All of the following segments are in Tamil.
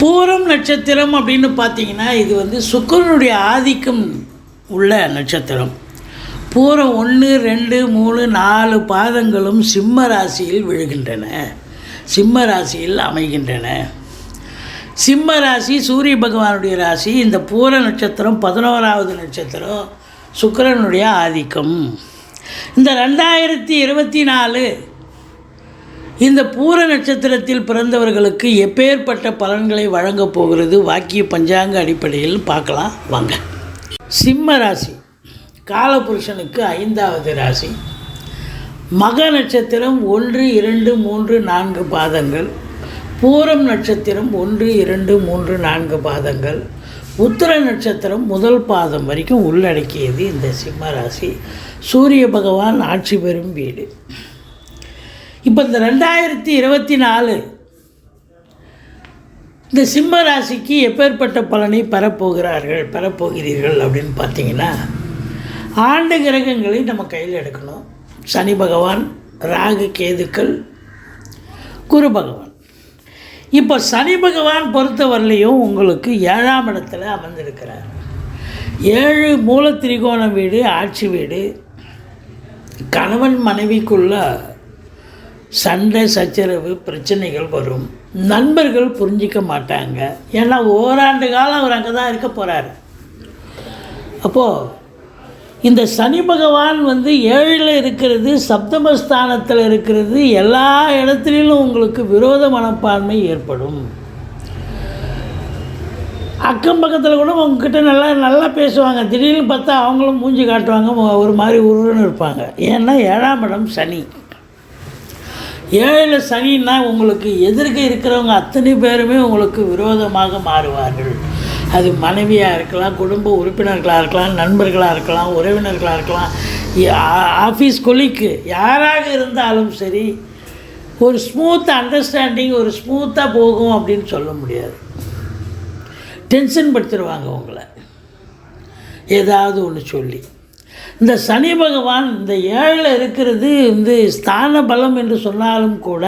பூரம் நட்சத்திரம் அப்படின்னு பார்த்தீங்கன்னா இது வந்து சுக்கரனுடைய ஆதிக்கம் உள்ள நட்சத்திரம். பூரம் ஒன்று ரெண்டு மூணு நாலு பாதங்களும் சிம்ம ராசியில் விழுகின்றன. சிம்ம ராசியில் அமைகின்றன. சிம்ம ராசி சூரிய பகவானுடைய ராசி இந்த பூர நட்சத்திரம் பதினோராவது நட்சத்திரம் சுக்கரனுடைய ஆதிக்கம். இந்த ரெண்டாயிரத்தி இருபத்தி நாலு இந்த பூர நட்சத்திரத்தில் பிறந்தவர்களுக்கு எப்பேற்பட்ட பலன்களை வழங்கப் போகிறது? வாக்கிய பஞ்சாங்க அடிப்படையில் பார்க்கலாம். வாங்க. சிம்ம ராசி. காலபுருஷனுக்கு ஐந்தாவது ராசி. மக நட்சத்திரம் ஒன்று இரண்டு மூன்று நான்கு பாதங்கள். பூரம் நட்சத்திரம் ஒன்று இரண்டு மூன்று நான்கு பாதங்கள். உத்திர நட்சத்திரம் முதல் பாதம் வரைக்கும் உள்ளடக்கியது இந்த சிம்ம ராசி. சூரிய பகவான் ஆட்சி பெறும் வீடு. இப்போ இந்த ரெண்டாயிரத்தி இருபத்தி நாலு இந்த சிம்ம ராசிக்கு எப்பேற்பட்ட பலனை பெறப்போகிறார்கள் பெறப்போகிறீர்கள் அப்படின்னு பார்த்தீங்கன்னா ஆண்டு கிரகங்களை நம்ம கையில் எடுக்கணும். சனி பகவான் ராகு கேதுக்கள் குரு பகவான். இப்போ சனி பகவான் பொறுத்தவரையிலையும் உங்களுக்கு ஏழாம் இடத்துல அமர்ந்திருக்கிறார். ஏழு மூல திரிகோண வீடு ஆட்சி வீடு. கணவன் மனைவிக்குள்ள சண்டை சச்சரவு பிரச்சனைகள் வரும். நண்பர்கள் புரிஞ்சிக்க மாட்டாங்க. ஏன்னா ஓராண்டு காலம் அவர் அங்கே தான் இருக்க போகிறார் அப்போது இந்த சனி பகவான் வந்து ஏழில் இருக்கிறது சப்தமஸ்தானத்தில் இருக்கிறது எல்லா இடத்துலையும் உங்களுக்கு விரோத மனப்பான்மை ஏற்படும். அக்கம் பக்கத்தில் கூட உங்ககிட்ட நல்லா நல்லா பேசுவாங்க. திடீர்னு பார்த்தா அவங்களும் மூஞ்சி காட்டுவாங்க ஒரு மாதிரி உருன்னு இருப்பாங்க. ஏன்னா ஏழாம் இடம் சனி. ஏழில் சனின்னா உங்களுக்கு எதிர்க்க இருக்கிறவங்க அத்தனை பேருமே உங்களுக்கு விரோதமாக மாறுவார்கள். அது மனைவியாக இருக்கலாம் குடும்ப உறுப்பினர்களாக இருக்கலாம் நண்பர்களாக இருக்கலாம் உறவினர்களாக இருக்கலாம். ஆஃபீஸ் கொலிக்கு யாராக இருந்தாலும் சரி ஒரு ஸ்மூத் அண்டர்ஸ்டாண்டிங் ஒரு ஸ்மூத்தாக போகும் அப்படின்னு சொல்ல முடியாது. டென்ஷன் படுத்துருவாங்க உங்களை. ஏதாவது ஒன்று சொல்லி. இந்த சனி பகவான் இந்த ஏழில் இருக்கிறது வந்து ஸ்தான பலம் என்று சொன்னாலும் கூட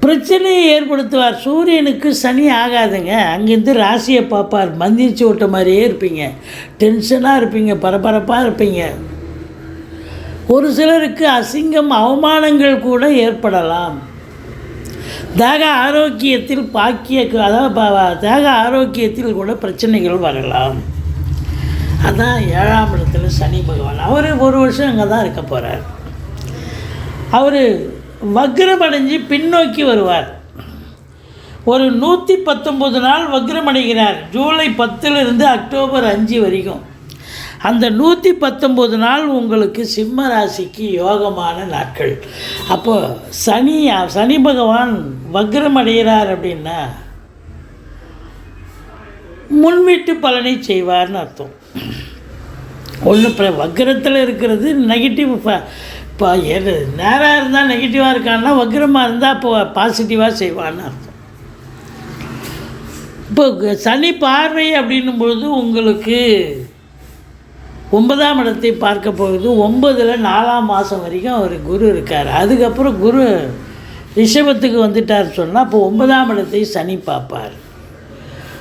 பிரச்சனையை ஏற்படுத்துவார். சூரியனுக்கு சனி ஆகாதுங்க. அங்கேருந்து ராசியை பார்ப்பார். மந்திரிச்சு விட்ட மாதிரியே இருப்பீங்க. டென்ஷனாக இருப்பீங்க. பரபரப்பாக இருப்பீங்க. ஒரு சிலருக்கு அசிங்கம் அவமானங்கள் கூட ஏற்படலாம். தேக ஆரோக்கியத்தில் பாக்கிய அதாவது தேக ஆரோக்கியத்தில் கூட பிரச்சனைகள் வரலாம். அதான் ஏழாம் இடத்துல சனி பகவான். அவர் ஒரு வருஷம் அங்கே தான் இருக்க போகிறார் அவர் வக்ரமடைஞ்சு பின்னோக்கி வருவார். ஒரு நூற்றி பத்தொம்பது நாள் வக்ரமடைகிறார். ஜூலை பத்துலேருந்து அக்டோபர் அஞ்சு வரைக்கும். அந்த நூற்றி பத்தொம்பது நாள் உங்களுக்கு சிம்ம ராசிக்கு யோகமான நாட்கள். அப்போது சனி சனி பகவான் வக்ரமடைகிறார் அப்படின்னா முன்வீட்டு பலனை செய்வார்னு அர்த்தம். ஒன்று இப்போ வக்ரத்தில் இருக்கிறது நெகட்டிவ் இப்போ எது நேராக இருந்தால் நெகட்டிவாக இருக்கான்னா வக்கரமாக இருந்தால் அப்போ பாசிட்டிவாக செய்வான்னு அர்த்தம். இப்போ சனி பார்வை அப்படின்னும் பொழுது உங்களுக்கு ஒன்பதாம் இடத்தை பார்க்க போகுது. ஒன்பதில் நாலாம் மாதம் வரைக்கும் அவர் குரு இருக்கார். அதுக்கப்புறம் குரு ரிஷபத்துக்கு வந்துட்டார் சொன்னால் அப்போ ஒன்பதாம் இடத்தை சனி பார்ப்பார்.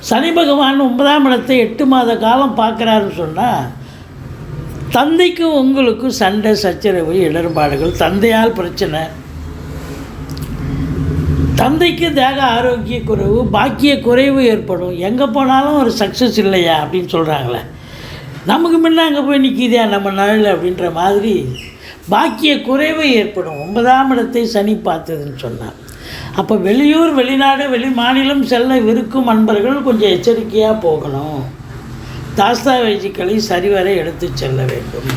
சனி பகவான் ஒன்பதாம் இடத்தை எட்டு மாத காலம் பார்க்குறாருன்னு சொன்னால் தந்தைக்கும் உங்களுக்கும் சண்டை சச்சரவு இடர்பாடுகள் தந்தையால் பிரச்சனை. தந்தைக்கு தேக ஆரோக்கிய குறைவு பாக்கிய குறைவு ஏற்படும். எங்கே போனாலும் ஒரு சக்ஸஸ் இல்லையா அப்படின்னு சொல்கிறாங்களே நமக்கு முன்ன அங்கே போய் நிற்கிதே நம்ம நாள் அப்படின்ற மாதிரி பாக்கிய குறைவு ஏற்படும். ஒன்பதாம் இடத்தை சனி பார்த்ததுன்னு சொன்னார். அப்போ வெளியூர் வெளிநாடு வெளி மாநிலம் செல்ல விருக்கும் அன்பர்கள் கொஞ்சம் எச்சரிக்கையாக போகணும். தாஸ்தாவேஜிக்களை சரிவர எடுத்து செல்ல வேண்டும்.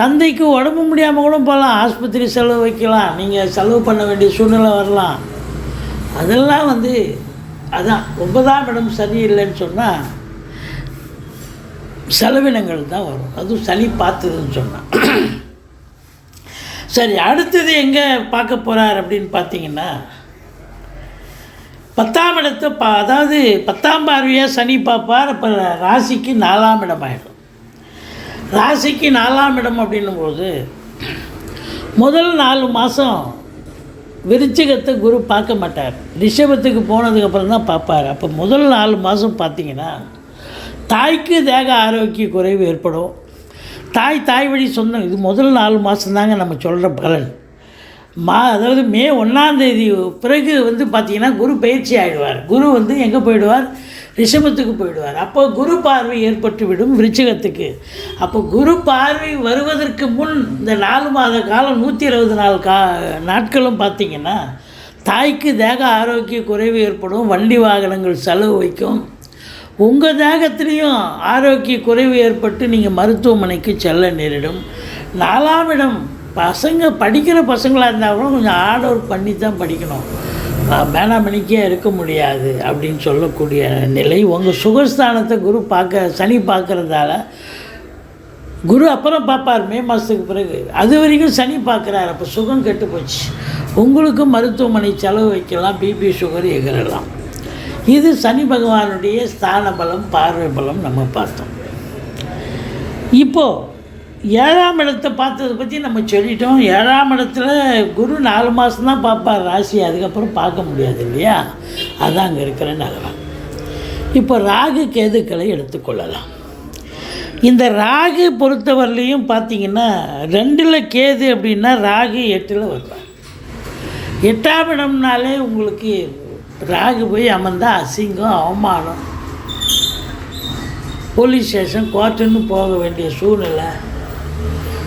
தந்தைக்கு உடம்பு முடியாமல் கூட போகலாம் ஆஸ்பத்திரி செலவு வைக்கலாம் நீங்கள் செலவு பண்ண வேண்டிய சூழ்நிலை வரலாம். அதெல்லாம் வந்து அதான் ஒன்பதாம் இடம் சரியில்லைன்னு சொன்னால் செலவினங்கள் தான் வரும். அதுவும் சளி பார்த்ததுன்னு சொன்னால் சரி அடுத்தது எங்கே பார்க்க போகிறார் அப்படின்னு பார்த்தீங்கன்னா பத்தாம் இடத்தை பா அதாவது பத்தாம் பார்வையாக சனி பார்ப்பார் அப்போ ராசிக்கு நாலாம் இடம் ஆகிடும் ராசிக்கு நாலாம் இடம் அப்படின்னும் போது முதல் நாலு மாதம் விருச்சிகத்தை குரு பார்க்க மாட்டார். ரிஷபத்துக்கு போனதுக்கப்புறம் தான் பார்ப்பார். அப்போ முதல் நாலு மாதம் பார்த்தீங்கன்னா தாய்க்கு தேக ஆரோக்கிய குறைவு ஏற்படும். தாய் தாய் வழி சொந்தம் இது முதல் நாலு மாதம்தாங்க நம்ம சொல்கிற பலன். மா அதாவது மே ஒன்றாந்தேதி பிறகு வந்து பார்த்திங்கன்னா குரு பயிற்சி ஆகிடுவார் குரு வந்து எங்கே போயிடுவார்? ரிஷபத்துக்கு போயிடுவார். அப்போ குரு பார்வை ஏற்பட்டு விடும் விருச்சிகத்துக்கு. அப்போ குரு பார்வை வருவதற்கு முன் இந்த நாலு மாத காலம் நூற்றி இருபது நாள் கா நாட்களும் பார்த்திங்கன்னா தாய்க்கு தேக ஆரோக்கிய குறைவு ஏற்படும் வண்டி வாகனங்கள் செலவு வைக்கும். உங்கள் தேகத்திலையும் ஆரோக்கிய குறைவு ஏற்பட்டு நீங்கள் மருத்துவமனைக்கு செல்ல நேரிடும். நாலாம் இடம் பசங்க படிக்கிற பசங்களாக இருந்தால் கூட கொஞ்சம் ஹார்ட் ஒர்க் பண்ணி தான் படிக்கணும் மேனாமணிக்கே இருக்க முடியாது அப்படின்னு சொல்லக்கூடிய நிலை. உங்கள் சுகஸ்தானத்தை குரு பார்க்க சனி பார்க்குறதால குரு அப்புறம் பார்ப்பார். மே மாதத்துக்கு பிறகு. அது வரைக்கும் சனி பார்க்குறாரு. அப்போ சுகம் கெட்டு போச்சு. உங்களுக்கும் மருத்துவமனை செலவு வைக்கலாம். பிபி சுகர் எகிரலாம் இது சனி பகவானுடைய ஸ்தான பலம் பார்வை பலம் நம்ம பார்த்தோம். இப்போது ஏழாம் இடத்தை பார்த்ததை பற்றி நம்ம சொல்லிட்டோம். ஏழாம் இடத்துல குரு நாலு மாதம் தான் பார்ப்பார் ராசி அதுக்கப்புறம் பார்க்க முடியாது இல்லையா? அதான் அங்கே இருக்கிற நகரம். இப்போ ராகு கேதுக்களை எடுத்துக்கொள்ளலாம் இந்த ராகு பொறுத்தவரையிலையும் பார்த்தீங்கன்னா ரெண்டில் கேது அப்படின்னா ராகு எட்டில் வருவார். எட்டாம் இடம்னாலே உங்களுக்கு ராகு போய் அமர்ந்தால் அசிங்கம் அவமானம். போலீஸ் ஸ்டேஷன் கோர்ட்டுன்னு போக வேண்டிய சூழ்நிலை.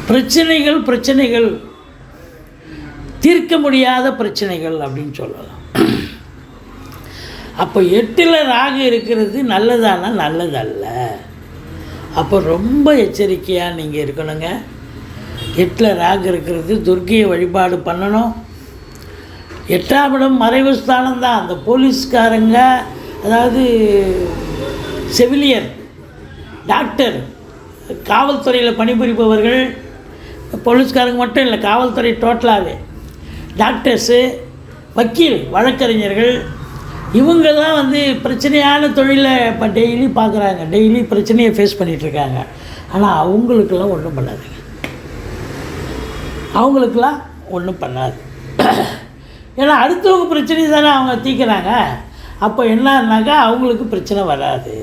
பிரச்சனைகள் பிரச்சனைகள். தீர்க்க முடியாத பிரச்சனைகள் அப்படின்னு சொல்லலாம். அப்போ எட்டில் ராகு இருக்கிறது நல்லதானா? நல்லதல்ல. அப்போ ரொம்ப எச்சரிக்கையாக நீங்கள் இருக்கணுங்க. எட்டில் ராகு இருக்கிறது துர்க்கையை வழிபாடு பண்ணணும். எட்டாம் இடம் மறைவு ஸ்தானம் தான் அந்த போலீஸ்காரங்க அதாவது செவிலியர் டாக்டர் காவல்துறையில் பணிபுரிபவர்கள் போலீஸ்காரங்க மட்டும் இல்லை காவல்துறை டோட்டலாகவே டாக்டர்ஸு வக்கீல் வழக்கறிஞர்கள் இவங்க தான் வந்து பிரச்சனையான தொழிலை இப்போ டெய்லி பார்க்குறாங்க டெய்லி பிரச்சனையை ஃபேஸ் பண்ணிகிட்ருக்காங்க ஆனால் அவங்களுக்கெல்லாம் ஒன்றும் பண்ணாதுங்க. அவங்களுக்கெல்லாம் ஒன்றும் பண்ணாது. ஏன்னா அடுத்தவங்க பிரச்சனை தானே அவங்க தீக்கிறாங்க. அப்போ என்னன்னாக்கா அவங்களுக்கு பிரச்சனை வராது.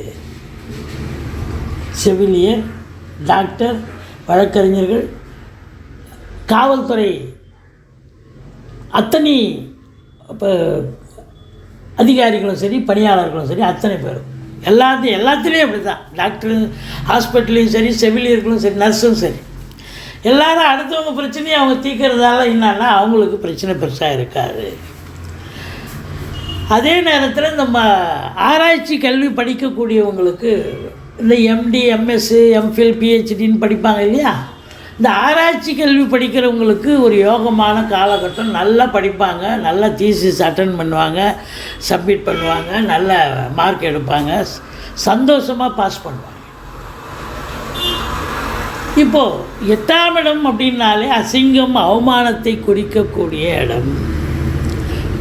செவிலியர் டாக்டர் வழக்கறிஞர்கள் காவல்துறை அத்தனை இப்போ அதிகாரிகளும் சரி பணியாளர்களும் சரி அத்தனை பேரும். எல்லாத்தையும் எல்லாத்துலேயும் அப்படி தான் டாக்டர் ஹாஸ்பிட்டல்லையும் சரி செவிலியர்களும் சரி நர்ஸும் சரி. எல்லாரும் அடுத்தவங்க பிரச்சனையை அவங்க தீர்க்கறதால என்னன்னா அவங்களுக்கு பிரச்சனை பெருசாக இருக்காது. அதே நேரத்தில் நம்ம ஆராய்ச்சி கல்வி படிக்கக்கூடியவங்களுக்கு இந்த எம்டி எம்எஸ்ஸு எம்ஃபில் பிஹெச்டின்னு படிப்பாங்க இல்லையா? இந்த ஆராய்ச்சி கல்வி படிக்கிறவங்களுக்கு ஒரு யோகமான காலகட்டம் நல்லா படிப்பாங்க நல்லா தீசிஸ் அட்டன் பண்ணுவாங்க சப்மிட் பண்ணுவாங்க நல்ல மார்க் எடுப்பாங்க சந்தோஷமாக பாஸ் பண்ணுவாங்க. இப்போது எட்டாம் இடம் அப்படின்னாலே அசிங்கம் அவமானத்தை குறிக்கக்கூடிய இடம்.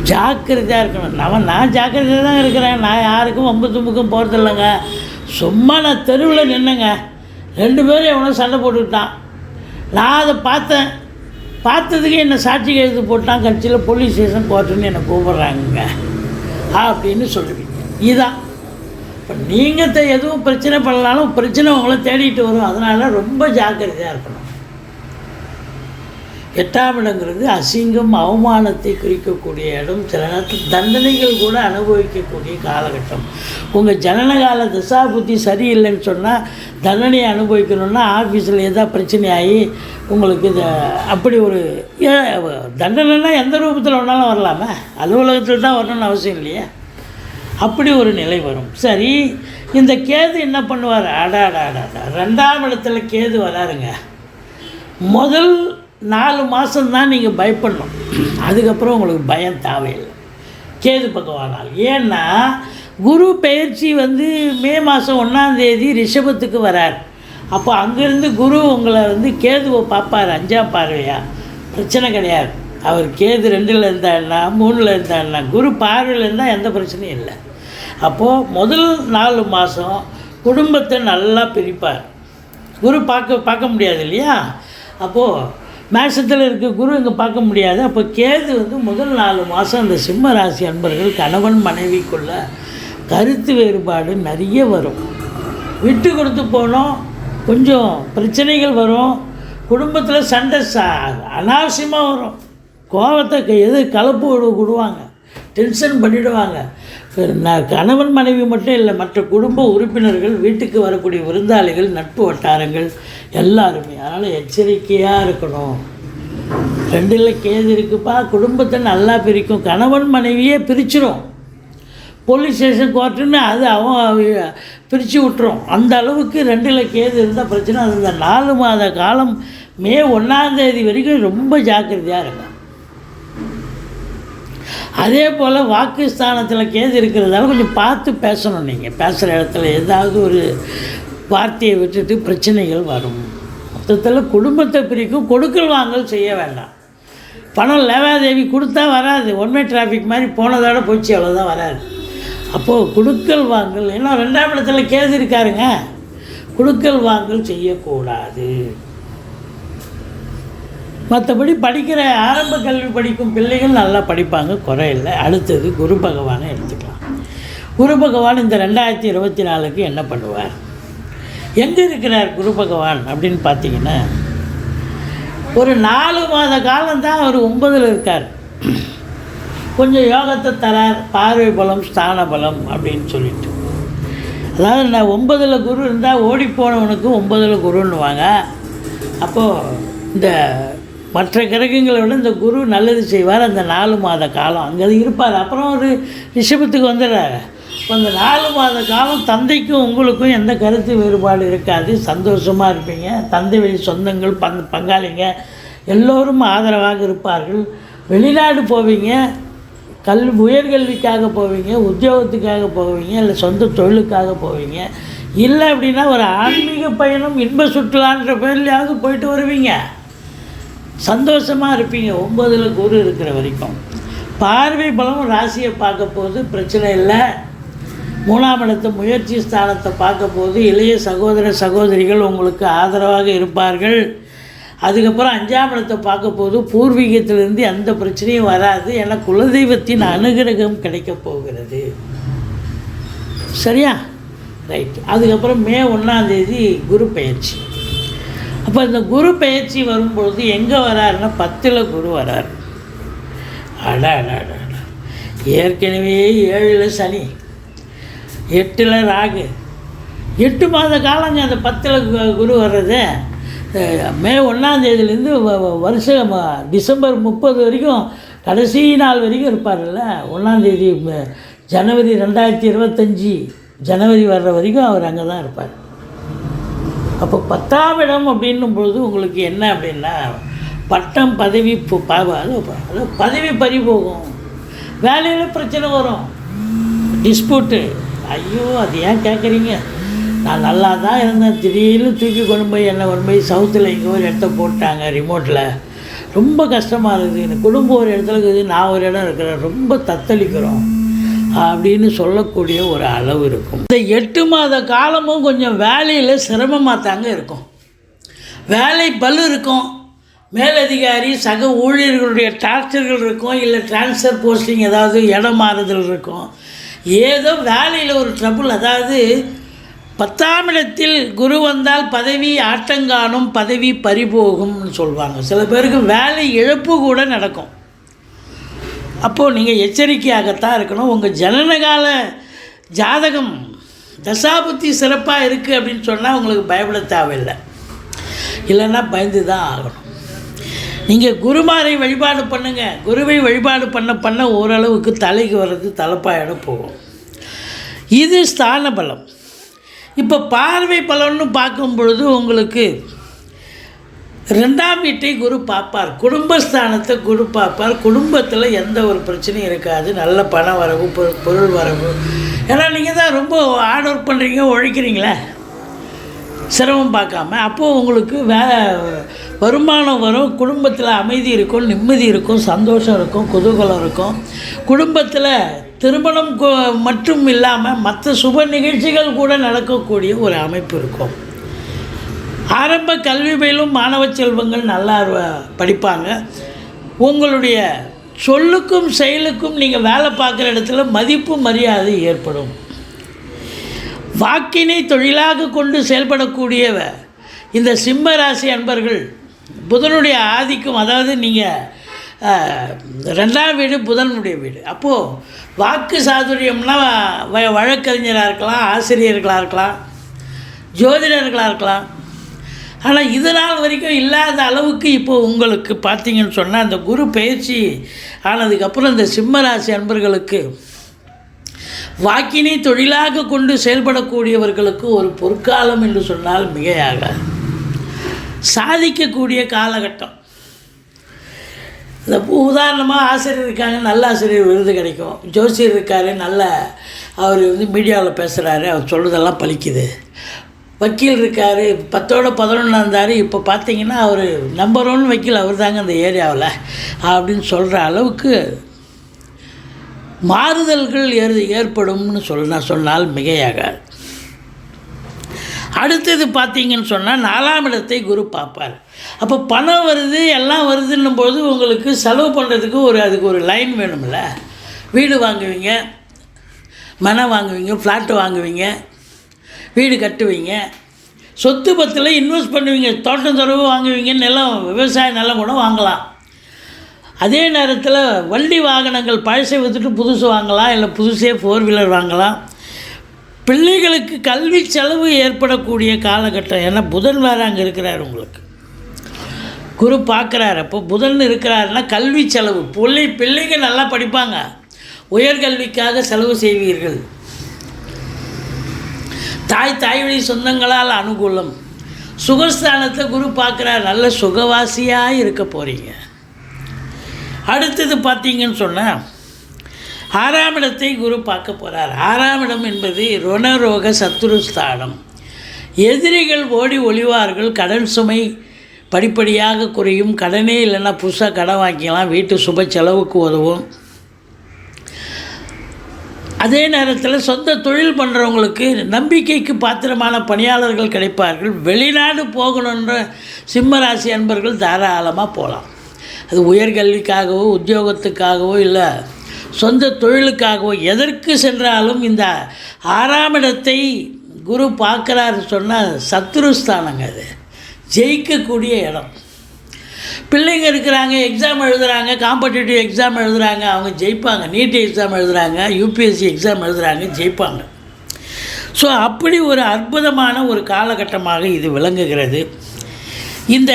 ஜாக்கிரதையாக இருக்கணும். நம்ம நான் ஜாக்கிரதையாக தான் இருக்கிறேன். நான் யாருக்கும் வம்பு தும்புக்கும் போகிறதில்லைங்க சும்மா நான் தெருவில் நின்னேங்க. ரெண்டு பேரும் எவனோ சண்டை போட்டுக்கிட்டான். நான் அதை பார்த்தேன். பார்த்ததுக்கு என்னை சாட்சி எழுதி போட்டான். கட்சியில் போலீஸ் ஸ்டேஷன் கோர்ட்டுன்னு என்னை கூப்பிட்றாங்க அப்படின்னு சொல்லுவீங்க. இதுதான். இப்போ நீங்கள் எதுவும் பிரச்சனை பண்ணலாலும் பிரச்சனை உங்களை தேடிட்டு வரும். அதனால் ரொம்ப ஜாக்கிரதையாக இருக்கணும். எட்டாம் இடங்கிறது அசிங்கம் அவமானத்தை குறிக்கக்கூடிய இடம். சில நேரத்தில் தண்டனைகள் கூட அனுபவிக்கக்கூடிய காலகட்டம். உங்கள் ஜனனகால திசா புத்தி சரியில்லைன்னு சொன்னால் தண்டனையை அனுபவிக்கணுன்னா ஆஃபீஸில் எதாவது பிரச்சனை ஆகி உங்களுக்கு இது அப்படி ஒரு ஏ- தண்டனைனா எந்த ரூபத்தில் வேணாலும் வரலாமே. அலுவலகத்தில் தான் வரணும்னு அவசியம் இல்லையா. அப்படி ஒரு நிலை வரும். சரி இந்த கேது என்ன பண்ணுவார்? அடா அடாடா ரெண்டாம் இடத்துல கேது வராருங்க. முதல் நாலு மாதம்தான் நீங்கள் பயப்படணும். அதுக்கப்புறம் உங்களுக்கு பயம் தேவையில்லை. கேது பகவானால். ஏன்னா குரு பயிற்சி வந்து மே மாதம் ஒன்றாந்தேதி ரிஷபத்துக்கு வரார். அப்போ அங்கேருந்து குரு உங்களை வந்து கேதுவை பார்ப்பார். அஞ்சாம் பார்வையா? பிரச்சனை கிடையாது. அவர் கேது ரெண்டில் இருந்தாருன்னா மூணில் இருந்தாருன்னா குரு பார்வையில் இருந்தால் எந்த பிரச்சனையும் இல்லை. அப்போது முதல் நாலு மாதம் குடும்பத்தை நல்லா பிரிப்பார். குரு பார்க்க பார்க்க முடியாது இல்லையா? அப்போது மேஷத்தில் இருக்க குரு இங்கே பார்க்க முடியாது. அப்போ கேது வந்து முதல் நாலு மாதம் அந்த சிம்ம ராசி அன்பர்கள் கணவன் மனைவிக்குள்ள கருத்து வேறுபாடு நிறைய வரும். விட்டு கொடுத்து போனோம் கொஞ்சம் பிரச்சனைகள் வரும். குடும்பத்தில் சண்டை சா அனாவசியமாக வரும். கோவத்தை க- எது கலப்பு விடு விடுவாங்க டென்ஷன் பண்ணிவிடுவாங்க நான் கணவன் மனைவி மட்டும் இல்லை மற்ற குடும்ப உறுப்பினர்கள் வீட்டுக்கு வரக்கூடிய விருந்தாளிகள் நட்பு வட்டாரங்கள் எல்லாருமே. அதனால் எச்சரிக்கையாக இருக்கணும். ரெண்டில் கேது இருக்குப்பா குடும்பத்தை நல்லா பிரிக்கும். கணவன் மனைவியே பிரிச்சிரும். போலீஸ் ஸ்டேஷன் கோர்ட்டுன்னு அது அவன் பிரித்து விட்டுரும். அந்த அளவுக்கு ரெண்டில் கேது இருந்தால் பிரச்சனை. அது இந்த நாலு மாத காலம் மே ஒன்றாந்தேதி வரைக்கும் ரொம்ப ஜாக்கிரதையாக இருக்கும் அதே போல் வாக்கு ஸ்தானத்தில் கேது இருக்கிறதால கொஞ்சம் பார்த்து பேசணும் நீங்கள் பேசுகிற இடத்துல ஏதாவது ஒரு வார்த்தையை விட்டுட்டு பிரச்சனைகள் வரும். மொத்தத்தில் குடும்பத்தை பிரிக்கும் கொடுக்கல் வாங்கல் செய்ய வேண்டாம். பணம் லேவாதேவி கொடுத்தா வராது. ஒன்வே டிராஃபிக் மாதிரி போனதோட போச்சு அவ்வளோதான் வராது. அப்போது குடுக்கல் வாங்கல் ஏன்னா ரெண்டாம் இடத்துல கேது இருக்காருங்க. குடுக்கல் வாங்கல் செய்யக்கூடாது. மற்றபடி படிக்கிற ஆரம்ப கல்வி படிக்கும் பிள்ளைகள் நல்லா படிப்பாங்க குறையில்லை. அடுத்தது குரு பகவானை எடுத்துக்கலாம். குரு பகவான் இந்த ரெண்டாயிரத்தி இருபத்தி நாலுக்கு என்ன பண்ணுவார்? எங்கே இருக்கிறார் குரு பகவான் அப்படின்னு பார்த்தீங்கன்னா ஒரு நாலு மாத காலம்தான் அவர் ஒன்பதில் இருக்கார். கொஞ்சம் யோகத்தை தரார் பார்வை பலம் ஸ்தான பலம் அப்படின்னு சொல்லிட்டு. அதாவது நான் ஒன்பதில் குரு இருந்தால் ஓடி போனவனுக்கு ஒன்பதில் குருன்னுவாங்க. அப்போது இந்த மற்ற கிரகங்களை விட இந்த குரு நல்லது செய்வார். அந்த நாலு மாத காலம் அங்கே இருப்பார். அப்புறம் ஒரு ரிஷபத்துக்கு வந்துடுறாரு. அந்த நாலு மாத காலம் தந்தைக்கும் உங்களுக்கும் எந்த கருத்து வேறுபாடு இருக்காது. சந்தோஷமாக இருப்பீங்க. தந்தை வழி சொந்தங்கள் பங் பங்காளிங்க எல்லோரும் ஆதரவாக இருப்பார்கள். வெளிநாடு போவீங்க. கல் உயர்கல்விக்காக போவீங்க. உத்தியோகத்துக்காக போவீங்க. இல்லை சொந்த தொழிலுக்காக போவீங்க. இல்லை அப்படின்னா ஒரு ஆன்மீக பயணம் இன்ப சுற்றுலான்ற பேர்லையாவது போயிட்டு வருவீங்க. சந்தோஷமாக இருப்பீங்க. ஒம்பதில் குரு இருக்கிற வரைக்கும். பார்வை பலம் ராசியை பார்க்க போது பிரச்சனை இல்லை. மூணாம் இடத்து முயற்சி ஸ்தானத்தை பார்க்க போது இளைய சகோதர சகோதரிகள் உங்களுக்கு ஆதரவாக இருப்பார்கள். அதுக்கப்புறம் அஞ்சாம் இடத்தை பார்க்க போது பூர்வீகத்திலிருந்து எந்த பிரச்சனையும் வராது. ஏன்னா குலதெய்வத்தின் அனுகிரகம் கிடைக்கப் போகிறது. சரியா? ரைட் அதுக்கப்புறம் மே ஒன்றாந்தேதி குரு பயிற்சி. அப்போ இந்த குரு பெயர்ச்சி வரும்பொழுது எங்கே வராருன்னா பத்தில் குரு வரார். அடா அடா ஏற்கனவே ஏழில் சனி எட்டில் ராகு. எட்டு மாத காலங்க அந்த பத்தில் கு- குரு வர்றது. மே ஒன்றாந்தேதியிலேருந்து வருஷம் டிசம்பர் முப்பது வரைக்கும் கடைசி நாள் வரைக்கும் இருப்பார்ல ஒன்றாந்தேதி ஜனவரி ரெண்டாயிரத்தி இருபத்தஞ்சி ஜனவரி வர்ற வரைக்கும் அவர் அங்கே தான் இருப்பார். அப்போ பத்தாம் இடம் அப்படின்னும் பொழுது உங்களுக்கு என்ன அப்படின்னா பட்டம் பதவி பு- அது பதவி பறி போகும் வேலையில் பிரச்சனை வரும். டிஸ்பியூட்டு ஐயோ அது ஏன் கேட்குறீங்க நான் நல்லா தான் இருந்தேன். திடீர்னு தூக்கி கொண்டு போய் என்னை கொண்டு போய் சவுத்தில் இங்கே ஒரு இடத்த போட்டாங்க ரிமோட்டில் ரொம்ப கஷ்டமாக இருக்குது. எனக்கு குடும்பம் ஒரு இடத்துல இருக்குது நான் ஒரு இடம் இருக்கிறேன். ரொம்ப தத்தளிக்கிறோம். அப்படின்னு சொல்லக்கூடிய ஒரு அளவு இருக்கும். இந்த எட்டு மாத காலமும் கொஞ்சம் வேலையில் சிரமமாக தாங்க இருக்கும். வேலை பலு இருக்கும். மேலதிகாரி சக ஊழியர்களுடைய டார்ச்சர்கள் இருக்கும். இல்லை ட்ரான்ஸ்ஃபர் போஸ்டிங் ஏதாவது இடம் மாறுதல் இருக்கும். ஏதோ வேலையில் ஒரு ட்ரபுள் அதாவது பத்தாம் இடத்தில் குரு வந்தால் பதவி ஆட்டங்காணும் பதவி பறிபோகும்னு சொல்லுவாங்க சில பேருக்கு வேலை இழப்பு கூட நடக்கும். அப்போது நீங்கள் எச்சரிக்கையாகத்தான் இருக்கணும். உங்கள் ஜனனகால ஜாதகம் தசாபுத்தி சிறப்பாக இருக்குது அப்படின்னு சொன்னால் உங்களுக்கு பயப்பட தேவையில்லை. இல்லைன்னா பயந்து தான் ஆகணும். நீங்கள் குருமாரை வழிபாடு பண்ணுங்கள் குருவை வழிபாடு பண்ண பண்ண ஓரளவுக்கு தலைக்கு வர்றது தலைப்பாயிடம் போகும். இது ஸ்தான பலம். இப்போ பார்வை பலம்னு பார்க்கும் பொழுது உங்களுக்கு ரெண்டாம் வீட்டை குரு பார்ப்பார். குடும்பஸ்தானத்தை குரு பார்ப்பார். குடும்பத்தில் எந்த ஒரு பிரச்சனையும் இருக்காது. நல்ல பண வரவு பொருள் வரவு. ஏன்னா நீங்கள் தான் ரொம்ப ஹார்ட் ஒர்க் பண்ணுறீங்க உழைக்கிறீங்களே. சிரமம் பார்க்காம. அப்போது உங்களுக்கு வே வருமானம் வரும் குடும்பத்தில் அமைதி இருக்கும் நிம்மதி இருக்கும் சந்தோஷம் இருக்கும் குதூகலம் இருக்கும். குடும்பத்தில் திருமணம் மட்டும் இல்லாமல் மற்ற சுப நிகழ்ச்சிகள் கூட நடக்கக்கூடிய ஒரு அமைப்பு இருக்கும். ஆரம்ப கல்வி பயிலும் மாணவ செல்வங்கள் நல்லா படிப்பாங்க. உங்களுடைய சொல்லுக்கும் செயலுக்கும் நீங்கள் வேலை பார்க்குற இடத்துல மதிப்பு மரியாதை ஏற்படும். வாக்கினை தொழிலாக கொண்டு செயல்படக்கூடியவ இந்த சிம்ம ராசி அன்பர்கள் புதனுடைய ஆதிக்கம் அதாவது நீங்கள் ரெண்டாம் வீடு புதனுடைய வீடு. அப்போது வாக்கு சாதுரியம்னா வ வழக்கறிஞராக இருக்கலாம் ஆசிரியர்களாக இருக்கலாம் ஜோதிடர்களாக இருக்கலாம் ஆனால் இது நாள் வரைக்கும் இல்லாத அளவுக்கு இப்போ உங்களுக்கு பார்த்தீங்கன்னு சொன்னால் அந்த குரு பயிற்சி ஆனதுக்கப்புறம் இந்த சிம்மராசி அன்பர்களுக்கு வாக்கினை தொழிலாக கொண்டு செயல்படக்கூடியவர்களுக்கு ஒரு பொற்காலம் என்று சொன்னால் மிகையாக சாதிக்கக்கூடிய காலகட்டம். இந்த உதாரணமாக ஆசிரியர் இருக்காங்க நல்ல ஆசிரியர் விருது கிடைக்கும். ஜோசியர் இருக்கார் நல்ல அவர் வந்து மீடியாவில் பேசுகிறாரு அவர் சொல்கிறதெல்லாம் பலிக்குது வக்கீல் இருக்கார். பத்தோட பதினொன்றாம் இருந்தார் இப்போ பார்த்தீங்கன்னா அவர் நம்பர் ஒன் வக்கீல் அவர் தாங்க அந்த ஏரியாவில் அப்படின்னு சொல்கிற அளவுக்கு மாறுதல்கள் ஏறு ஏற்படும்னு சொன்ன சொன்னால் மிகையாகாது. அடுத்தது பார்த்தீங்கன்னு சொன்னால் நாலாம் இடத்தை குரு பார்ப்பார். அப்போ பணம் வருது எல்லாம் வருதுன்னும் போது உங்களுக்கு செலவு பண்ணுறதுக்கு ஒரு அதுக்கு ஒரு லைன் வேணும்ல. வீடு வாங்குவீங்க மனை வாங்குவீங்க ஃப்ளாட்டு வாங்குவீங்க. வீடு கட்டுவீங்க. சொத்து பத்தில் இன்வெஸ்ட் பண்ணுவீங்க. தோட்டம் தொலைவு வாங்குவீங்க நிலம் விவசாய நிலம் கூட வாங்கலாம். அதே நேரத்தில் வண்டி வாகனங்கள் பழசை விற்றுட்டு புதுசு வாங்கலாம். இல்லை புதுசே ஃபோர் வீலர் வாங்கலாம். பிள்ளைகளுக்கு கல்வி செலவு ஏற்படக்கூடிய காலகட்டம். ஏன்னா புதன் வேறு அங்கே இருக்கிறார் உங்களுக்கு. குரு பார்க்குறாரு அப்போ புதன் இருக்கிறாருன்னா கல்வி செலவு. பிள்ளை பிள்ளைங்க நல்லா படிப்பாங்க. உயர்கல்விக்காக செலவு செய்வீர்கள். தாய் தாய் வழி சொந்தங்களால் அனுகூலம். சுகஸ்தானத்தை குரு பார்க்குறார் நல்ல சுகவாசியாக இருக்க போகிறீங்க அடுத்தது பார்த்தீங்கன்னு சொன்னால் ஆறாம் இடத்தை குரு பார்க்க போகிறார் ஆறாம் இடம் என்பது ருணரோக சத்துருஸ்தானம் எதிரிகள் ஓடி ஒளிவார்கள் கடன் சுமை படிப்படியாக குறையும். கடனே இல்லைன்னா புதுசாக கடன் வாங்கிக்கலாம் வீட்டு சுப செலவுக்கு உதவும். அதே நேரத்தில் சொந்த தொழில் பண்ணுறவங்களுக்கு நம்பிக்கைக்கு பாத்திரமான பணியாளர்கள் கிடைப்பார்கள். வெளிநாடு போகணுன்ற சிம்மராசி அன்பர்கள் தாராளமாக போகலாம் அது உயர்கல்விக்காகவோ உத்தியோகத்துக்காகவோ இல்லை சொந்த தொழிலுக்காகவோ எதற்கு சென்றாலும் இந்த ஆறாம் இடத்தை குரு பார்க்குறாரு சொன்னால் சத்ருஸ்தானங்க அது. ஜெயிக்கக்கூடிய இடம். பிள்ளைங்க இருக்கிறாங்க எக்ஸாம் எழுதுகிறாங்க காம்படிட்டிவ் எக்ஸாம் எழுதுகிறாங்க அவங்க ஜெயிப்பாங்க. நீட் எக்ஸாம் எழுதுகிறாங்க யூபிஎஸ்சி எக்ஸாம் எழுதுகிறாங்க ஜெயிப்பாங்க. ஸோ அப்படி ஒரு அற்புதமான ஒரு காலகட்டமாக இது விளங்குகிறது. இந்த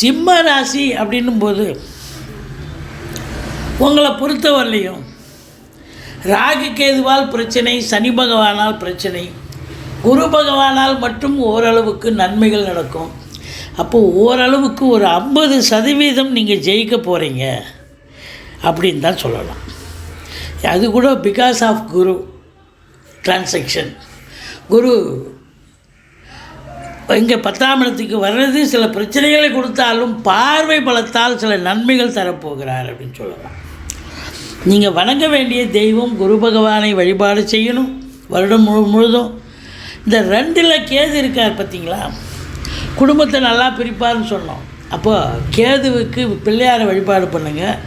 சிம்ம ராசி அப்படின்னும் போது உங்களை பொறுத்தவரையிலையும் ராகு கேதுவால் பிரச்சனை சனி பகவானால் பிரச்சனை குரு பகவானால் மட்டும் ஓரளவுக்கு நன்மைகள் நடக்கும். அப்போது ஓரளவுக்கு ஒரு ஐம்பது சதவீதம் நீங்கள் ஜெயிக்க போகிறீங்க அப்படின்னு தான் சொல்லலாம். அது கூட because of Guru transaction Guru இங்கே பத்தாம் இடத்துக்கு வர்றது சில பிரச்சனைகளை கொடுத்தாலும் பார்வை பலத்தால் சில நன்மைகள் தரப்போகிறார் அப்படின்னு சொல்லலாம். நீங்கள் வணங்க வேண்டிய தெய்வம் குரு பகவானை வழிபாடு செய்யணும். வருடம் முழு முழுதும். இந்த ரெண்டில் கேது இருக்கார் பார்த்தீங்களா? குடும்பத்தை நல்லா பிரிப்பார்னு சொன்னோம். அப்போ கேதுவுக்கு பிள்ளையாரை வழிபாடு பண்ணுங்கள்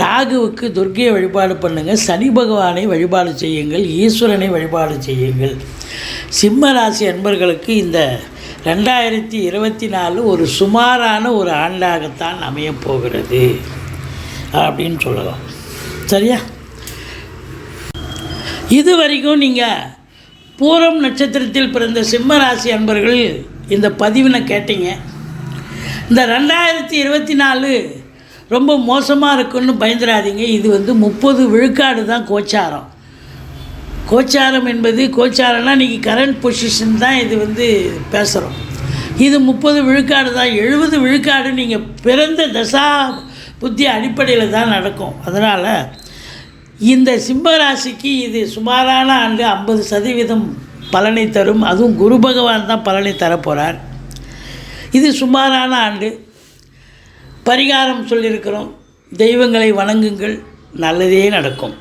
ராகுவுக்கு துர்க்கையை வழிபாடு பண்ணுங்கள் சனி பகவானை வழிபாடு செய்யுங்கள். ஈஸ்வரனை வழிபாடு செய்யுங்கள். சிம்ம ராசி அன்பர்களுக்கு இந்த ரெண்டாயிரத்தி இருபத்தி நாலு ஒரு சுமாரான ஒரு ஆண்டாகத்தான் அமையப் போகிறது அப்படின்னு சொல்லலாம். சரியா? இது வரைக்கும் நீங்கள் பூரம் நட்சத்திரத்தில் பிறந்த சிம்ம ராசி அன்பர்கள் இந்த பதிவினை கேட்டீங்க. இந்த ரெண்டாயிரத்தி இருபத்தி நாலு ரொம்ப மோசமாக இருக்குன்னு பயந்துடாதீங்க இது வந்து முப்பது விழுக்காடு தான் கோச்சாரம். கோச்சாரம் என்பது கோச்சாரம்னா இன்றைக்கி கரண்ட் பொசிஷன் தான் இது வந்து பேசுகிறோம் இது முப்பது விழுக்காடு தான். எழுபது விழுக்காடு நீங்கள் பிறந்த தசா புத்தி அடிப்படையில் தான் நடக்கும். அதனால் இந்த சிம்மராசிக்கு இது சுமாரான ஆண்டு ஐம்பது சதவீதம் பலனை தரும். அதுவும் குரு பகவான் தான் பலனை தரப்போகிறார் இது சுமாரான ஆண்டு. பரிகாரம் சொல்லியிருக்கிறோம். தெய்வங்களை வணங்குங்கள். நல்லதே நடக்கும்.